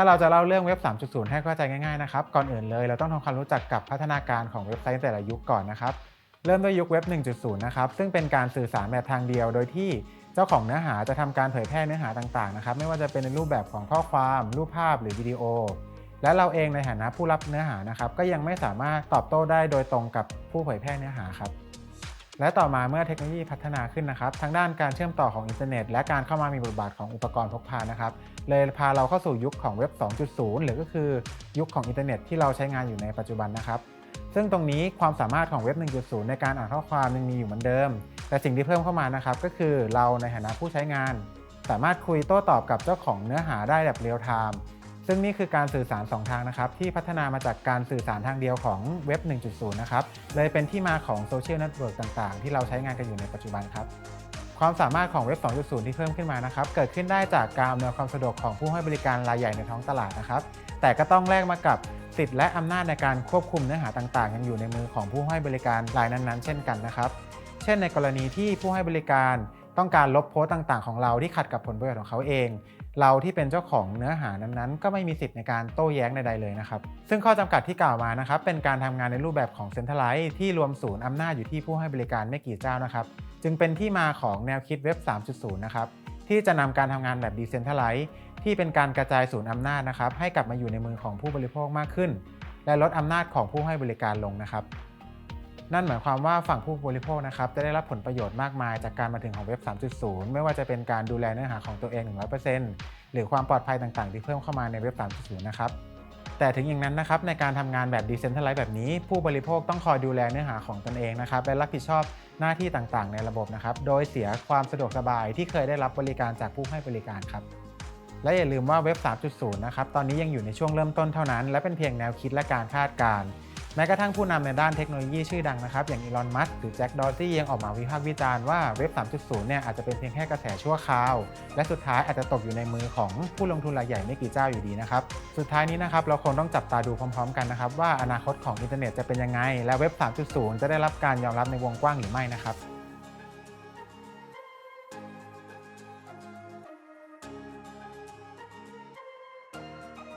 าเราจะเล่าเรื่องเว็บ 3.0 ให้เข้าใจง่ายๆนะครับ ก่อนอื่นเลยเราต้องทำความรู้จักกับพัฒนาการของเว็บไซต์แต่ละยุคก่อนนะครับ เริ่มด้วยยุคเว็บ 1.0 นะครับ ซึ่งเป็นการสื่อสารแบบทางเดียว โดยที่เจ้าของเนื้อหาจะทำการเผยแพร่เนื้อหาต่างๆนะครับ ไม่ว่าจะเป็นในรูปแบบของข้อความ รูปภาพหรือวิดีโอ และเราเองในฐานะผู้รับเนื้อหานะครับ ก็ยังไม่สามารถตอบโต้ได้โดยตรงกับผู้เผยแพร่เนื้อหาครับ และต่อมาเมื่อเทคโนโลยีพัฒนาขึ้นนะครับทางด้านการเชื่อมต่อของอินเทอร์เน็ต และการเข้ามามีบทบาทของอุปกรณ์พกพานะครับเลยพาเราเข้าสู่ยุคของเว็บ 2.0 หรือก็คือยุคของอินเทอร์เน็ตที่เราใช้งานอยู่ในปัจจุบันนะครับซึ่งตรงนี้ความสามารถของเว็บ 1.0 ในการอ่านข้อความยังมีอยู่เหมือนเดิม แต่สิ่งที่เพิ่มเข้ามานะครับก็คือเราในฐานะผู้ใช้งาน สามารถคุยโต้ตอบกับเจ้าของเนื้อหาได้แบบเรียลไทม์ ซึ่งนี่คือการสื่อสาร2ทางนะครับที่พัฒนามาจากการสื่อสารทางเดียวของเว็บ 1.0 นะครับเลยเป็นที่มาของโซเชียลเน็ตเวิร์กต่างๆ ที่เราใช้งานกันอยู่ในปัจจุบันครับความสามารถของเว็บ 2.0 ที่เพิ่มขึ้นมานะครับ เกิดขึ้นได้จากการอำนวยความสะดวกของผู้ให้บริการรายใหญ่ในท้องตลาดนะครับ แต่ก็ต้องแลกมากับสิทธิ์และอำนาจในการควบคุมเนื้อหาต่างๆ ยังอยู่ในมือของผู้ให้บริการรายนั้นๆ เช่นกันนะครับ เช่นในกรณีที่ผู้ให้บริการ ต้องการลบโพสต์ต่างๆ ของเราที่ขัดกับผลประโยชน์ของเขาเอง เราที่เป็นเจ้าของเนื้อหานั้นๆ ก็ไม่มีสิทธิ์ในการโต้แย้งใดๆเลยนะครับ ซึ่งข้อจำกัดที่กล่าวมานะครับ เป็นการทำงานในรูปแบบของเซ็นทรัลไลซ์ที่รวมศูนย์อำนาจอยู่ที่ผู้ให้บริการไม่กี่เจ้านะครับ จึงเป็นที่มาของแนวคิดเว็บ 3.0 นะครับ ที่จะนำการทำงานแบบดิเซนทัลไลซ์ที่เป็นการกระจายศูนย์อำนาจนะครับให้กลับมาอยู่ในมือของผู้บริโภคมากขึ้น และลดอำนาจของผู้ให้บริการลงนะครับ นั่นหมายความว่าฝั่งผู้บริโภคนะครับจะได้รับผลประโยชน์มากมายจากการมาถึงของเว็บ 3.0 ไม่ว่าจะเป็นการดูแลเนื้อหาของตัวเอง 100%หรือความปลอดภัยต่างๆ ที่เพิ่มเข้ามาในเว็บ 3.0 นะครับแต่ถึงอย่างนั้นนะครับในการทำงานแบบ Decentralized แบบนี้ ผู้บริโภคต้องคอยดูแลเนื้อหาของตนเองนะครับและรับผิดชอบหน้าที่ต่างๆ ในระบบนะครับโดยเสียความสะดวกสบายที่เคยได้รับบริการจากผู้ให้บริการครับและอย่าลืมว่าเว็บ 3.0 นะครับตอนนี้ยังอยู่ในช่วงเริ่มต้นเท่านั้น และเป็นเพียงแนวคิดและการคาดการณ์ แม้กระทั่งผู้นำในด้านเทคโนโลยีชื่อดังนะครับ อย่างอีลอน มัสก์หรือแจ็ค ดอร์ซี่ยังออกมาวิพากษ์วิจารณ์ว่าเว็บ 3.0 เนี่ยอาจจะเป็นเพียงแค่กระแสชั่วคราว และสุดท้ายอาจจะตกอยู่ในมือของผู้ลงทุนรายใหญ่ไม่กี่เจ้าอยู่ดีนะครับ สุดท้ายนี้นะครับเราคงต้องจับตาดูพร้อมๆ กันนะครับว่าอนาคตของอินเทอร์เน็ตจะเป็นยังไง และเว็บ 3.0 จะได้รับการยอมรับในวงกว้างหรือไม่นะครับ